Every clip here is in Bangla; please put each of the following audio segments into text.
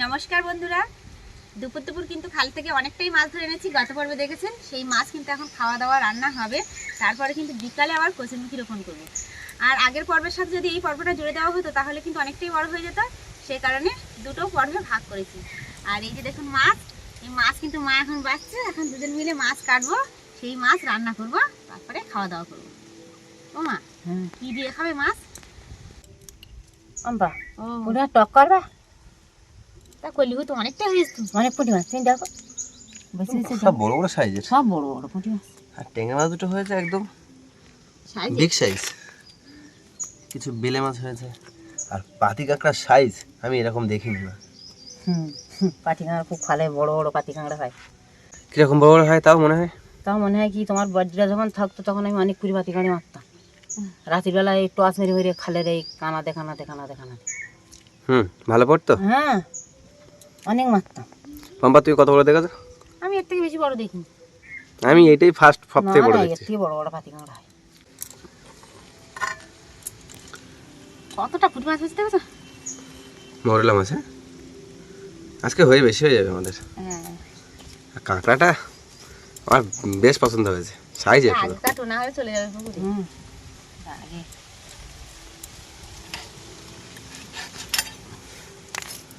নমস্কার বন্ধুরা। দুপুর দুপুর কিন্তু খাল থেকে অনেকটাই মাছ ধরে এনেছি গত পর্বে দেখেছেন? সেই মাছ কিন্তু এখন খাওয়া দাওয়া রান্না হবে। তারপরে কিন্তু বিকালে আবার কচুরমুখী রোপণ করব। আর আগের পর্বের সাথে যদি এই পর্বটা জুড়ে দেওয়া হতো তাহলে কিন্তু অনেকটাই বড় হয়ে যেত। সেই কারণে দুটো পর্বে ভাগ করেছি। আর এই যে দেখুন মাছ এই মাছ কিন্তু মা এখন বাঁচছে। এখন দুজন মিলে মাছ কাটবো সেই মাছ রান্না করব তারপরে খাওয়া দাওয়া করব। ও মা হ্যাঁ। কি দিয়ে খাবে মাছ? আম্বা ও। পুরা টক করবা? তা করলি তো অনেকটাই হয়েছে অনেক পুঁটি মাছ। তুমি দেখো সব বড় বড় সাইজের সব বড় বড় পুঁটি মাছ। আর ট্যাংরা মাছ দুটো হয়েছে একদম সাইজ বিগ সাইজ কিছু বেলে মাছ হয়েছে। আর পাতি কাঁকড়ার সাইজ আমি এরকম দেখিনি না হুম পাতি কাঁকড়া খুব খালে বড় বড় পাতি কাঁকড়া হয়। কীরকম বড় বড় হয় তাও মনে হয়? তাও মনে হয় কি তোমার বজ্রা যখন থাকতো তখন আমি অনেক কুড়ি পাতি কাঁড়ি মারতাম। রাতের বেলায় এই টস মেরে মেরে খালের এই কানাতে কানাতে কানাতে কানাতে। হুম ভালো পড়তো? হ্যাঁ। অনেক মারতাম পম্পা তুই কত বড় দেখেছ? আমি এর থেকে বেশি বড় দেখিনি। আমি এটাই ফার্স্ট সব থেকে বড় না, এর দেখছি। থেকে বড় বড় পাতি কাঁকড়া হয় কতটা পুঁটি মাছ হয়েছে দেখো তো মরলা মাছ হ্যাঁ? আজকে হয়ে বেশি হয়ে যাবে আমাদের। হ্যাঁ। কাঁকড়াটা আমার বেশ পছন্দ হয়েছে। সাইজ টোনা হয়ে চলে যাবে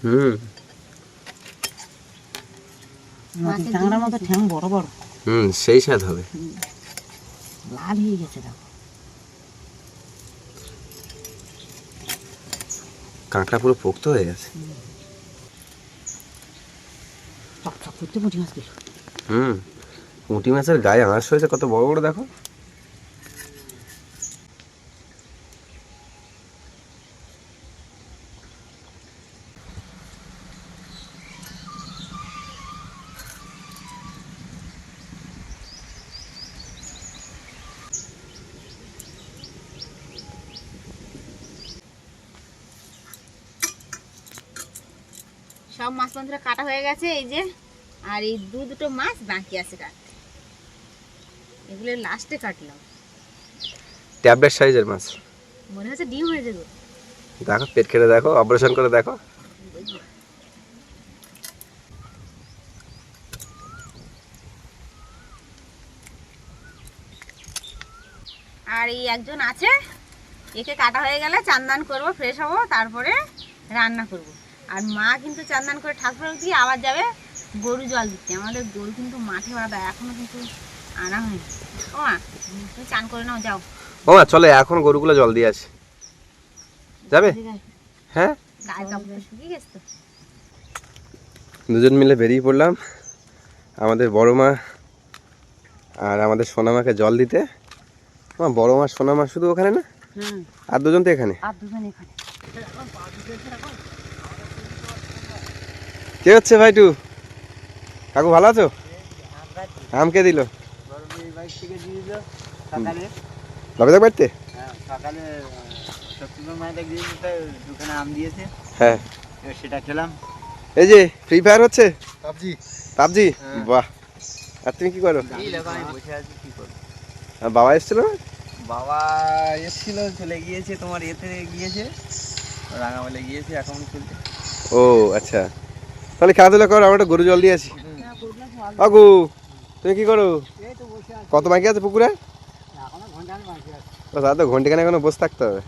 হুম। মতো ঠ্যাং বড় বড়। হুম সেই স্বাদ হবে। লাল হয়ে গেছে দেখো। কাঁকড়া পুরো পোক্ত হয়ে গেছে। চক চক করতে পুঁটি মাছ হুম পুঁটি মাছের গায়ে আঁশ হয়েছে কত বড় বড় দেখো। সব মাছ বন্ধুরা কাটা হয়ে গেছে এই যে। আর এই দু দুটো মাছ বাকি আছে কাটতে এগুলো লাস্টে কাটলাম। ট্যাবলেট সাইজের মাছ। মনে হচ্ছে ডিম হয়ে যাবে। দেখো পেট কেটে দেখো অপারেশন করে দেখো। আর এই একজন আছে একে কাটা হয়ে গেলে চান্দান করব ফ্রেশ হব তারপরে রান্না করব। আর মা কিন্তু চান্দান করে ঠাকুর দিয়ে আবার যাবে গরু জল দিতে। আমাদের গরু কিন্তু মাঠে বাঁধা এখনও কিন্তু আনা হয়নি ও মা তুমি চান করে নাও যাও। ও মা চলে এখন গরুগুলো জল দিয়ে আসি। যাবে? হ্যাঁ? দুজন মিলে বেরিয়ে পড়লাম। আমাদের বড় মা আর আমাদের সোনামাকে জল দিতে। আমার বড় মা সোনামা শুধু ওখানে না? আর দুজন তো এখানে? আর দুজন এখানে। কে হচ্ছে ভাইটু কাকু ভালো আছো? আম কে দিল? বাড়িতে সকালে দোকানে আম দিয়েছে হ্যাঁ। সেটা খেলাম এই যে ফ্রি ফায়ার হচ্ছে? পাবজি। পাবজি? হ্যাঁ। বাহ। আর তুমি কি করো? বাবা এসেছিল? বাবা এসেছিল চলে গিয়েছে তোমার এতে গিয়েছে রাঙামালে গিয়েছে এখন চলছে। ও আচ্ছা। তাহলে খেলাধুলা করো, আমরা একটা গরু জল দিয়ে আসি। আগু তুমি কি করো? আছি কত বাকি আছে পুকুরে? আছে তো ঘন্টিখানে এখনও বসে থাকতে হবে।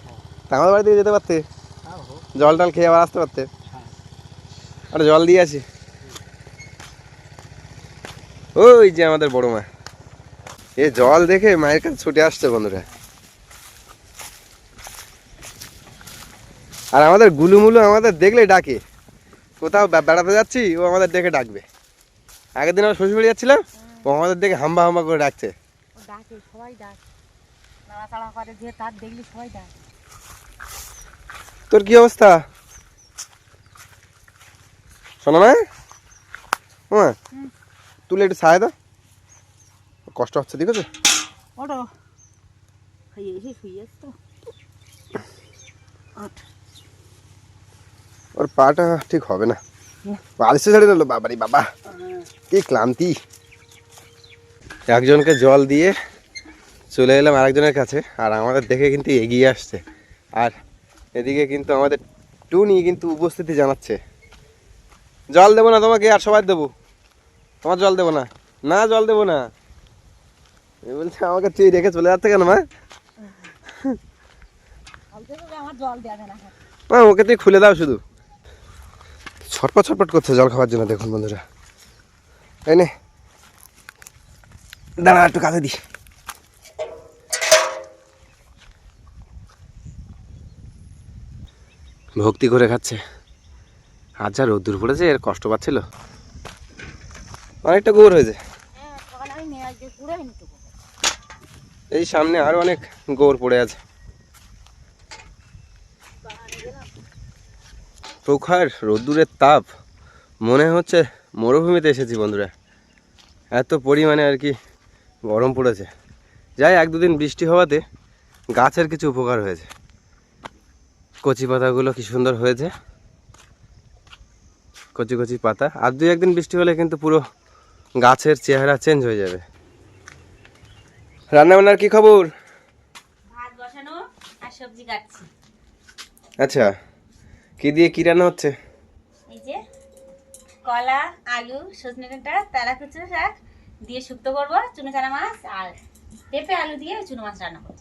তা আমাদের বাড়ি থেকে যেতে পারতে? জল টল খেয়ে আবার আসতে পারতে। আর জল দিয়ে আসি। ওই যে আমাদের বড় মা। এ জল দেখে মায়ের কাছে ছুটে আসছে বন্ধুরা। আর আমাদের গুলুমুলু আমাদের দেখলে ডাকে। কোথাও বেড়াতে যাচ্ছি ও আমাদের দেখে ডাকবে। আগের দিন আমরা শ্বশুর বাড়ি যাচ্ছিলাম ও আমাদের দেখে হাম্বা হাম্বা করে ডাকছে। ডাকে সবাই ডাক। নাড়াচাড়া করে যে তার দেখলি সবাই ডাক। তোর কি অবস্থা? শোনো না? হ্যাঁ তুলে একটু সাহায্য দাও। কষ্ট হচ্ছে ঠিক আছে? ওটো শুয়ে তো। ওর পাটা ঠিক হবে না। বালিশে ছেড়ে দিল বাবারি বাবা কি ক্লান্তি। একজনকে জল দিয়ে চলে এলাম আরেকজনের কাছে আর আমাদের দেখে কিন্তু এগিয়ে আসছে। আর এদিকে কিন্তু আমাদের টুনি কিন্তু উপস্থিতি জানাচ্ছে। জল দেবো না তোমাকে আর সবাই দেবো। তোমার জল দেবো না। না জল দেবো না। এ বলছে আমাকে তুই রেখে চলে যাচ্ছে কেন মা? ওকে তুই খুলে দাও শুধু। ছটপট ছটপট করছে জল খাওয়ার জন্য দেখুন বন্ধুরা। তাই নে। দাঁড়া একটু কাঁধে দি ভক্তি করে খাচ্ছে। আজ যা রোদ্দুর পড়েছে এর কষ্ট পাচ্ছিল। অনেকটা গোবর হয়েছে। হ্যাঁ এই সামনে আরও অনেক গোবর পড়ে আছে। প্রখর রোদ্দুরের তাপ মনে হচ্ছে মরুভূমিতে এসেছি বন্ধুরা। এত পরিমাণে আর কি গরম পড়েছে। যাই এক দুদিন বৃষ্টি হওয়াতে গাছের কিছু উপকার হয়েছে। কচি পাতাগুলো কি সুন্দর হয়েছে। কচি কচি পাতা। আর দুই একদিন বৃষ্টি হলে কিন্তু পুরো গাছের চেহারা চেঞ্জ হয়ে যাবে। রান্নাবান্নার কি খবর? ভাত বসানো আর সবজি কাটছি। আচ্ছা। কি দিয়ে কি রান্না হচ্ছে? এই যে কলা আলু সজনে ডাঁটা তারা কুচু শাক দিয়ে শুক্তো করব চুনো চানা মাছ আর পেঁপে আলু দিয়ে চুনো মাছ রান্না করব।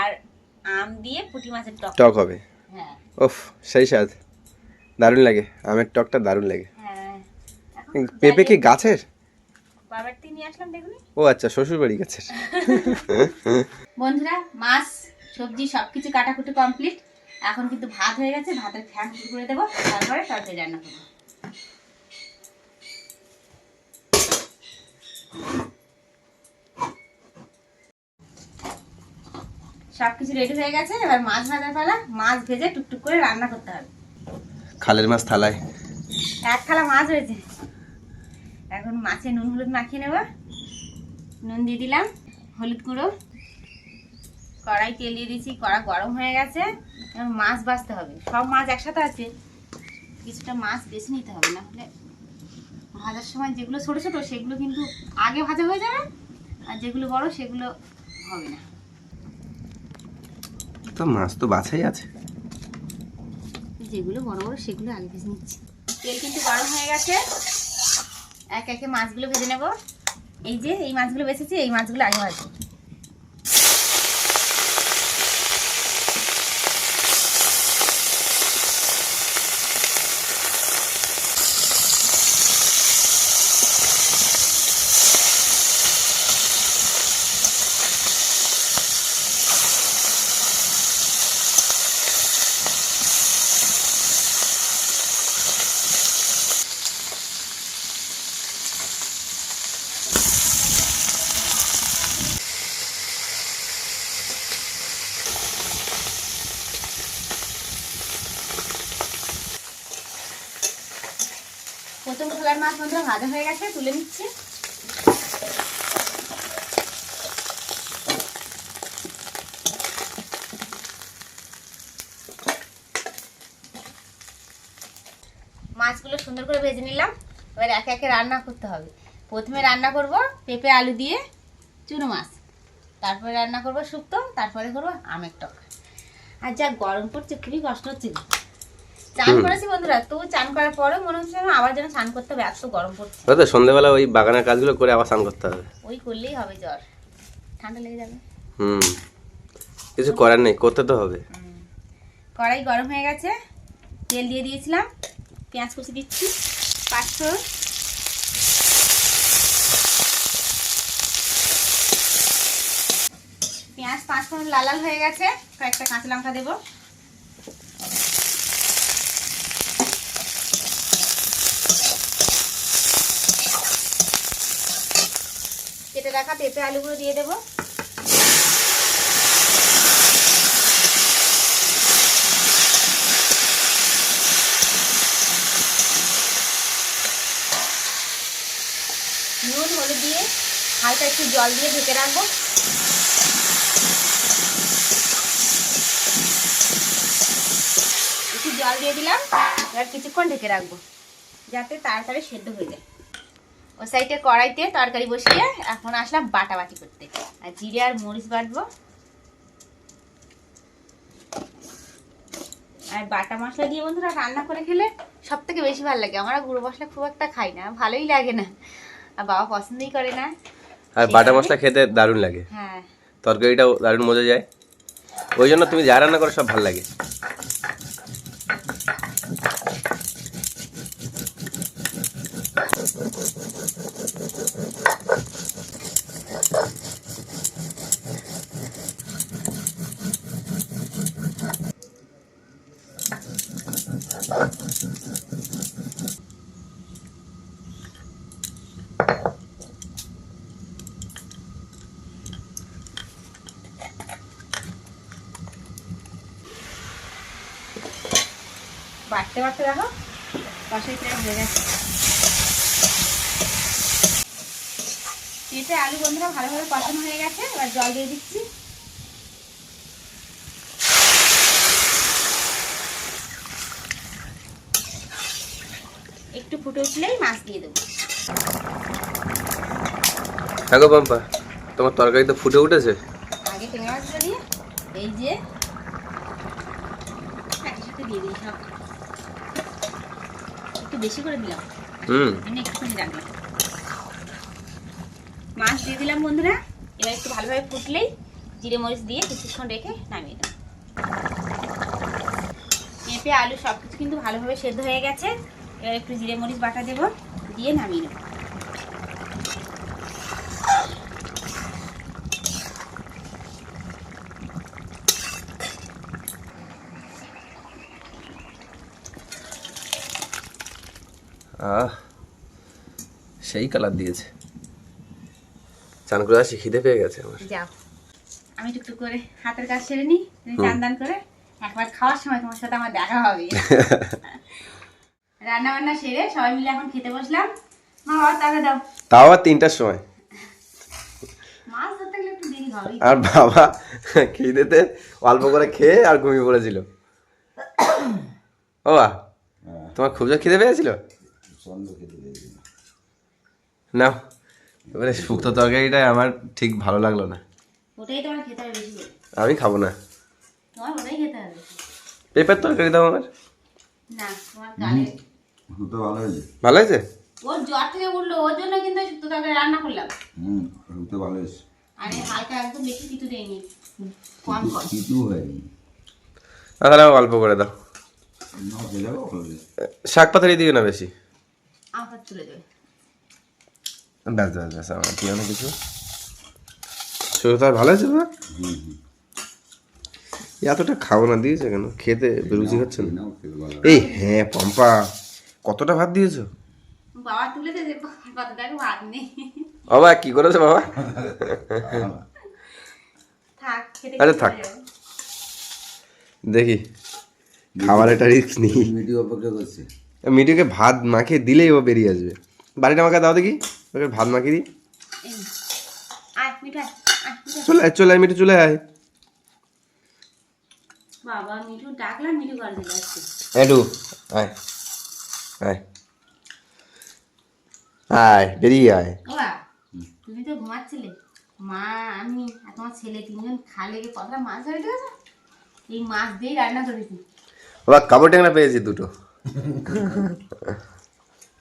আর আম দিয়ে পুঁটি মাছের টক। টক হবে? হ্যাঁ। ওফ সেই স্বাদ। দারুণ লাগে। আমের টকটা দারুণ লাগে। হ্যাঁ। পেঁপে কি গাছের? বাবার থেকে নিয়ে আসলাম দেখুন। ও আচ্ছা শ্বশুর বাড়ি গাছের। বন্ধুরা মাছ সবজি সব কিছু কাটাকুটি কমপ্লিট। এখন কিন্তু ভাত হয়ে গেছে ভাতের ফ্যান করে দেবো তারপরে তরকারি রান্না করব। সব কিছু রেডি হয়ে গেছে এবার মাছ ভাজা ফেলা মাছ ভেজে টুকটুক করে রান্না করতে হবে। খালের মাছ থালায়। এক থালা মাছ হয়েছে এখন মাছে নুন হলুদ মাখিয়ে নেব। নুন দিয়ে দিলাম হলুদ গুঁড়ো। কড়াই তেল দিয়ে দিয়েছি কড়া গরম হয়ে গেছে। মাছ ভাজতে হবে। সব মাছ একসাথে আছে। কিছুটা মাছ বেছে নিতে হবে না হলে ভাজার সময় যেগুলো ছোটো ছোটো সেগুলো কিন্তু আগে ভাজা হয়ে যাবে আর যেগুলো বড় সেগুলো হবে না। তো মাছ তো বাছাই আছে। যেগুলো বড় বড় সেগুলো আগে ভেজে নিচ্ছি। তেল কিন্তু গরম হয়ে গেছে। এক একে মাছগুলো ভেজে নেব। এই যে এই মাছগুলো বেছেছি এই মাছগুলো আগে ভাজবো প্রথম খোলার মাছ বন্ধুরা ভাজা হয়ে গেছে, তুলে নিচ্ছি। মাছগুলো সুন্দর করে ভেজে নিলাম। এবার একে একে রান্না করতে হবে। প্রথমে রান্না করব পেঁপে আলু দিয়ে চুনো মাছ। তারপরে রান্না করব শুক্তো, তারপরে করব আমের টক। আর যা গরম পড়ছে, খুবই কষ্ট হচ্ছে। চান করেছি বন্ধুরা তবু চান করার পরেও মনে হচ্ছে আবার যেন চান করতে হবে এত গরম পড়ছে। তো সন্ধ্যেবেলা ওই বাগানের কাজগুলো করে আবার স্নান করতে হবে। ওই করলেই হবে জ্বর ঠান্ডা লেগে যাবে। হুম কিছু করার নেই করতে তো হবে। কড়াই গরম হয়ে গেছে তেল দিয়ে দিয়েছিলাম পেঁয়াজ কুচি দিচ্ছি পাঁচশো। পেঁয়াজ পাঁচ ফোড়ন লাল লাল হয়ে গেছে কয়েকটা কাঁচা লঙ্কা দেবো। রাখা পেঁপে, আলুগুলো দিয়ে দেবো। নুন, হলুদ দিয়ে হালকা একটু জল দিয়ে ঢেকে রাখব। একটু জল দিয়ে দিলাম, এবার কিছুক্ষণ ঢেকে রাখব, যাতে তাড়াতাড়ি সেদ্ধ হয়ে যায়। ও সাইডে কড়াইতে তরকারি বসিয়ে এখন আসলাম বাটা বাটি করতে। আর জিরে আর মরিচ বাটবো। আর বাটা মশলা দিয়ে বন্ধুরা রান্না করে খেলে সব থেকে বেশি ভালো লাগে। আমরা গুঁড়ো মশলা খুব একটা খাই না ভালোই লাগে না। আর বাবা পছন্দই করে না। আর বাটা মশলা খেতে দারুণ লাগে। হ্যাঁ। তরকারিটাও দারুণ মজা যায়। ওই জন্য তুমি যা রান্না করো সব ভালো লাগে। বাড়তে বাড়তে দেখো পাশে প্রায় হয়ে গেছে। পেঁপে আলু বন্ধুরা ভালোভাবে কষানো হয়ে গেছে, এবার জল দিয়ে দিচ্ছি একটু ফুটে উঠলেই মাছ দিয়ে দেবো। থাকো পাম্পা তোমার তরকারি তো ফুটে উঠেছে। আগে টেঙা মাছটা দিয়ে এই যে একই সাথে দিয়ে দিই সব। একটু বেশি করে দিলাম। হুম। একটুখানি রাখলাম মাছ দিয়ে দিলাম বন্ধুরা এবার একটু ভালোভাবে ফুটলেই জিরে মরিচ দিয়ে কিছুক্ষণ রেখে নামিয়ে দেবো। পেঁপে আলু সব কিছু কিন্তু ভালোভাবে সেদ্ধ হয়ে গেছে। এবার একটু জিরে মরিচ বাটা দেবো দিয়ে নামিয়ে নেব। আহ সেই কালার দিয়েছে। চান করে আসি খিদে পেয়ে গেছে আমার। যাও। আমি টুকটুক করে হাতের কাজ সেরে নিই তুমি চান দান করে একবার খাওয়ার সময় তোমার সাথে আমার দেখা হবে। রান্না বান্না সেরে সবাই মিলে এখন খেতে বসলাম। মা বাবা তাকে দাও। তাও আবার তিনটার সময়? মাছ ধরতে গেলে একটু দেরি হবে আর বাবা খিদেতে অল্প করে খেয়ে আর ঘুমিয়ে পড়েছিল। ও বা তোমার খুব জোর খিদে পেয়েছিল? না এবারে শুক্তো তরকারিটা আমার ঠিক ভালো লাগল না। ওটাই তোমার খেতে হবে বেশি আমি খাব না। তোমার ওটাই খেতে হবে পেঁপের তরকারি দাও আমার। না তোমার গালে শুক্তো ভালো হয়েছে? ভালো হয়েছে? ওর জ্বর থেকে উঠল ওর জন্য কিন্তু শুক্তো রান্না করলাম। হুম শুক্তো ভালো হয়েছে। আর হালকা একদম বেশি কিছু দেয়নি। কম কম। কিছু হয়নি। তাহলে আমাকে অল্প করে দাও। শাক পাতারি দিও না বেশি। ব্যাস ব্যাস ব্যাস আমার দিও না কিছু? শুধু তার ভালো আছে বা হুম হুম। এতটা খাব না দিয়েছে কেন? খেতে রুচি হচ্ছে না। এই হ্যাঁ পম্পা। কতটা ভাত দিয়েছ? বাবা তুলে দেবে কত টাকা ভাত নেই। বাবা কি করেছ বাবা? থাক খেতে আরে থাক। দেখি খাবার একটা রিস্ক নেই। মিটি অপেক্ষা করছে। মিঠুকে ভাত মাখিয়ে দিলেই ও বেরিয়ে আসবে। বাড়িটা আমাকে দাও দেখি ওকে ভাত মাখিয়ে দিই। চলে আয় চলে আয় মিঠু চলে আয়। বাবা মিঠু ডাকলাম মিঠু ঘরে চলে আসছে। এডু আয়। আয় আয় বেরিয়ে আয়। বাবা, তুমি তো ঘুমাচ্ছিলে। মা আমি আর তোমার ছেলে তিনজন খালে গিয়ে কতটা মাছ ধরে ঠিক আছে এই মাছ দিয়েই রান্না করেছি। বাবা কাপড় ট্যাংরা পেয়েছি দুটো।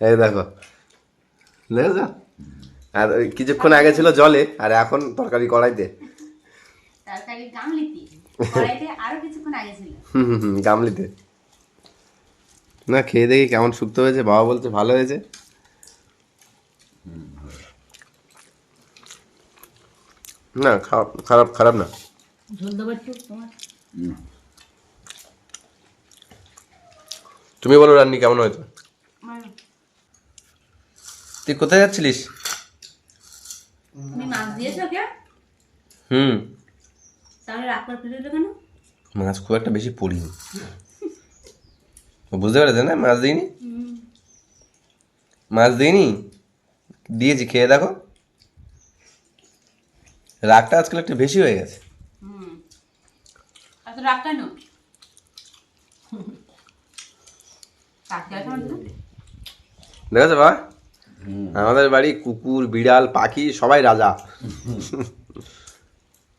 এই দেখো। দেখেছ? আর ওই কিছুক্ষণ আগে ছিল জলে আর এখন তরকারি কড়াইতে। তরকারি গামলিতে। কড়াইতে আরও কিছুক্ষণ আগে ছিল। হুম হুম হুম গামলিতে। না খেয়ে দেখি কেমন শুক্তো হয়েছে বাবা বলছে ভালো হয়েছে। না খারাপ খারাপ খারাপ না। তুমি বলো রান্নি কেমন হয়েছে? তুই কোথায় যাচ্ছিলিস? মাছ হুম। মাছ খুব একটা বেশি পড়িনি। বুঝতে পেরেছে না? মাছ দিইনি? মাছ দিইনি? দিয়েছি খেয়ে দেখো। রাগটা আজকাল একটু বেশি হয়ে গেছে। হুম। এত রাগ কেন? দেখেছ বাবা। আমাদের বাড়ি কুকুর বিড়াল পাখি সবাই রাজা।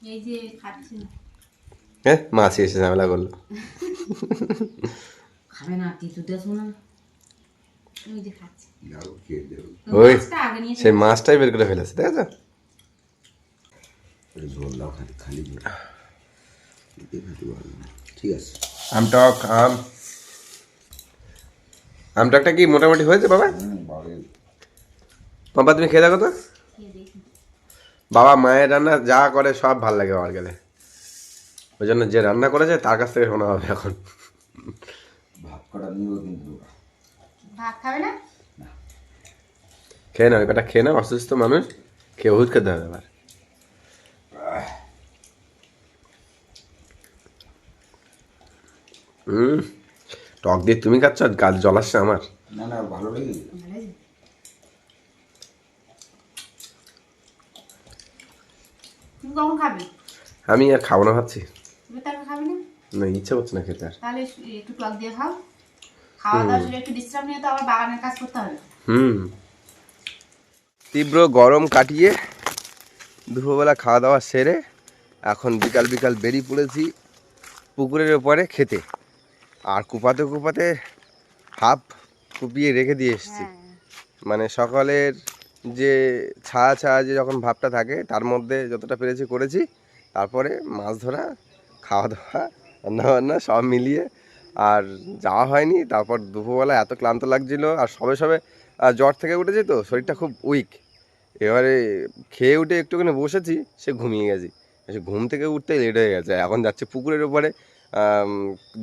এই যে খাচ্ছি হ্যাঁ মাসি এসে ঝামেলা করল। খাবে না তিতু শোনা ওই যে খাচ্ছে। সেই মাছটাই বের করে ফেলেছে পারব না। ঠিক আছে। আমটক আম। আমটকটা কি মোটামুটি হয়েছে বাবা? বাবা তুমি খেয়ে দেখো তো। বাবা মায়ের রান্না যা করে সব ভালো লাগে আমার গেলে। ওই জন্য যে রান্না করেছে তার কাছ থেকে শোনা হবে এখন। কটা নিও কিন্তু ভাত খাবে না? খেয়ে নাও এটা খেয়ে নাও অসুস্থ মানুষ খেয়ে ওষুধ খেতে হবে আবার হুম টক দিয়ে তুমি খাচ্ছ? আর গাছ জল আসছে আমার। না না ভালো কখন খাবে? আমি আর খাব না ভাবছি। তুমি তারপর খাবে না? না ইচ্ছে করছে না খেতে আর। তাহলে একটু টক দিয়ে খাও। খাওয়া দাওয়ার জন্য একটু বিশ্রাম নিয়ে তো আবার বাগানের কাজ করতে হবে। হুম। তীব্র গরম কাটিয়ে দুপুরবেলা খাওয়া দাওয়া সেরে এখন বিকাল বিকাল বেরিয়ে পড়েছি পুকুরের ওপরে খেতে। আর কুপাতে কুপাতে হাফ কুপিয়ে রেখে দিয়ে এসেছি। মানে সকালের যে ছায়া ছায়া যে যখন ভাবটা থাকে তার মধ্যে যতটা পেরেছি করেছি। তারপরে মাছ ধরা খাওয়া দাওয়া রান্না বান্না সব মিলিয়ে আর যাওয়া হয়নি তারপর দুপুরবেলা এত ক্লান্ত লাগছিল আর সবে সবে জ্বর থেকে উঠেছি তো শরীরটা খুব উইক এবারে খেয়ে উঠে একটুখানি বসেছি সে ঘুমিয়ে গেছি। সে ঘুম থেকে উঠতে লেট হয়ে গেছে এখন যাচ্ছে পুকুরের উপরে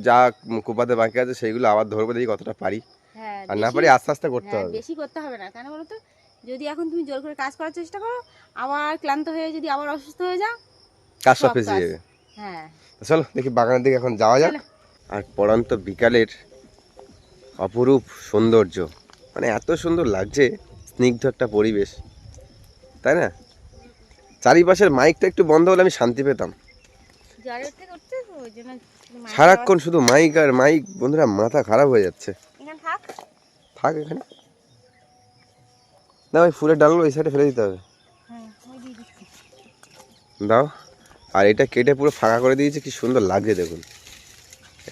যা কোপাতে বাকি আছে সেইগুলো আবার ধরবো দেখি কতটা পারি। হ্যাঁ আর না পারি আস্তে আস্তে করতে হ্যাঁ হবে। বেশি করতে হবে না কেন বলো তো যদি এখন তুমি জোর করে কাজ করার চেষ্টা করো আবার ক্লান্ত হয়ে যদি আবার অসুস্থ হয়ে যাও কাজ সব ফেসে যাবে। হ্যাঁ। চলো দেখি বাগানের দিকে এখন যাওয়া যাক। আর পড়ান্ত বিকালের অপরূপ সৌন্দর্য। মানে এত সুন্দর লাগছে স্নিগ্ধ একটা পরিবেশ। তাই না? চারিপাশের মাইকটা একটু বন্ধ হলে আমি শান্তি পেতাম। সারাক্ষণ শুধু মাইক আর মাইক বন্ধুরা মাথা খারাপ হয়ে যাচ্ছে। থাক। এখানে। না ওই ফুলের ডালগুলো ওই সাইডে ফেলে দিতে হবে। হ্যাঁ দাও। আর এটা কেটে পুরো ফাঁকা করে দিয়েছে কি সুন্দর লাগছে দেখুন।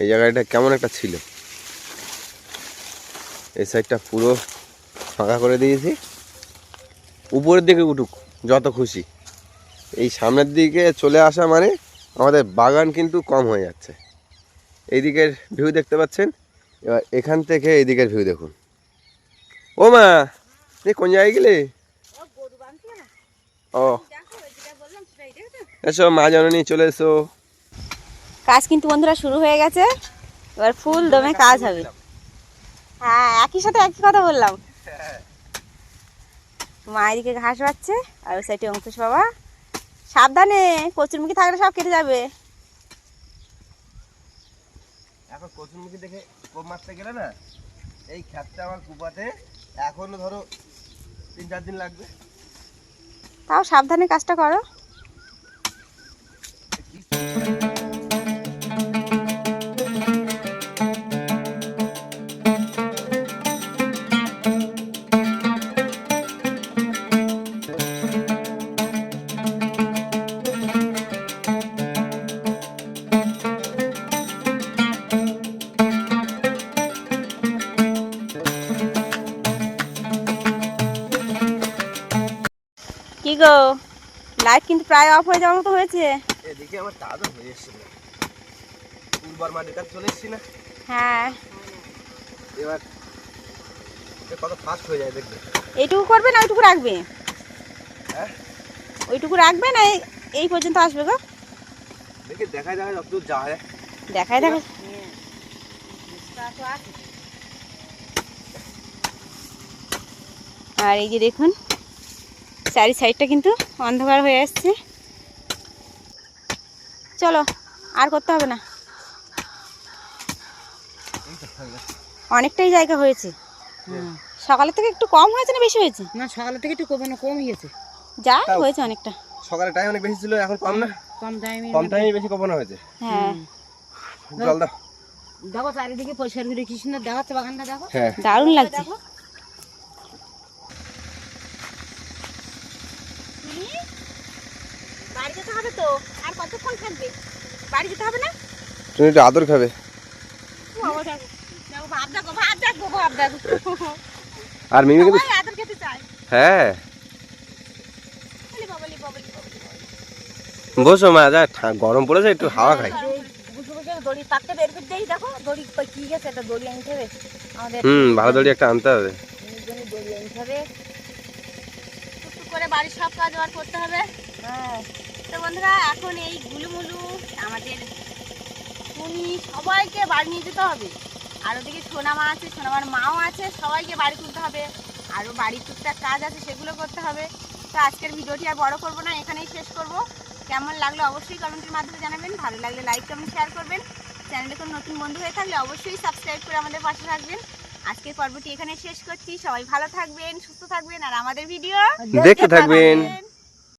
এই জায়গাটা কেমন একটা ছিল? এই সাইডটা পুরো ফাঁকা করে দিয়েছি। উপরের দিকে উঠুক যত খুশি। এই সামনের দিকে চলে আসা মানে আমাদের বাগান কিন্তু কম হয়ে যাচ্ছে। এই দিকের ভিউ দেখতে পাচ্ছেন? এবার এখান থেকে এই দিকের ভিউ দেখুন। ও মা তুমি কোন জায়গায় গেলে? ও এসো মা জননী চলে এসো। কাজ কিন্তু বন্ধুরা শুরু হয়ে গেছে। এবার ফুল দমে কাজ হবে। হ্যাঁ একই সাথে একই কথা বললাম। মা এদিকে ঘাস পাচ্ছে আর ওই সাইডে অঙ্কুশ বাবা। সাবধানে কচুরমুখী থাকলে সব কেটে যাবে। এখন কচুরমুখী দেখে কোপ মারতে গেলে না এই খ্যাতটা আমার কুপাতে এখনও ধরো তিন চার দিন লাগবে। তাও সাবধানে কাজটা করো। কিন্তু প্রায় অফ হয়ে যাওয়ার মতো হয়েছে। এদিকে আমার তাজা হয়ে এসেছিল পূর্বার মাটির কাছে চলে এসেছি না? হ্যাঁ। এবার কত ফাস্ট হয়ে যায় দেখবে। এইটুকু করবে না ওইটুকু রাখবে? হ্যাঁ? ওইটুকু রাখবে না এই- এই পর্যন্ত আসবে গো? দেখে দেখা যাবে যতদূর যাওয়া যায়। দেখাই দেখা আর এই যে দেখুন চারি সাইডটা কিন্তু অন্ধকার হয়ে আসছে। চলো আর করতে হবে না। অনেকটাই জায়গা হয়েছে। সকালের থেকে একটু কম হয়েছে না বেশি হয়েছে? না সকালের থেকে একটু কমানো কম হয়েছে। যা হয়েছে অনেকটা। সকালে টাইম অনেক বেশি ছিল এখন কম না? কম টাইমে কম টাইমে বেশি কমানো হয়েছে। হ্যাঁ। জল দাও। দেখো চারিদিকে পরিষ্কার করে কি সুন্দর দেখাচ্ছে বাগানটা দেখো। হ্যাঁ। দারুণ লাগছে। বাড়ি যেতে হবে তো? আর কতক্ষণ থাকবে? বাড়ি যেতে হবে না? তুমি একটু আদর খাবে। আর মিমি কিন্তু হ্যাঁ। বসো মা যা গরম পড়েছে একটু হাওয়া খাই। বসে বসে দড়ি পাকতে বের করে দেই দেখো দড়ি কই গেছে একটা দড়ি আনতে হবে। হুম ভালো দড়ি একটা আনতে হবে। করে বাড়ির সব কাজ করতে হবে। হ্যাঁ। তো বন্ধুরা এখন এই গুলুমুলু আমাদের টুনি সবাইকে বাড়ি নিয়ে যেতে হবে। আর ওদিকে সোনামা আছে সোনামার মাও আছে সবাইকে বাড়ি তুলতে হবে। আরও বাড়ির টুকটাক কাজ আছে সেগুলো করতে হবে। তো আজকের ভিডিওটি আর বড় করব না এখানেই শেষ করব। কেমন লাগল অবশ্যই কমেন্টের মাধ্যমে জানাবেন। ভালো লাগলে লাইক কমেন্ট শেয়ার করবেন। চ্যানেলে কোনো নতুন বন্ধু হয়ে থাকলে অবশ্যই সাবস্ক্রাইব করে আমাদের পাশে থাকবেন। আজকের পর্বটি এখানে শেষ করছি। সবাই ভালো থাকবেন সুস্থ থাকবেন আর আমাদের ভিডিও দেখতে থাকবেন।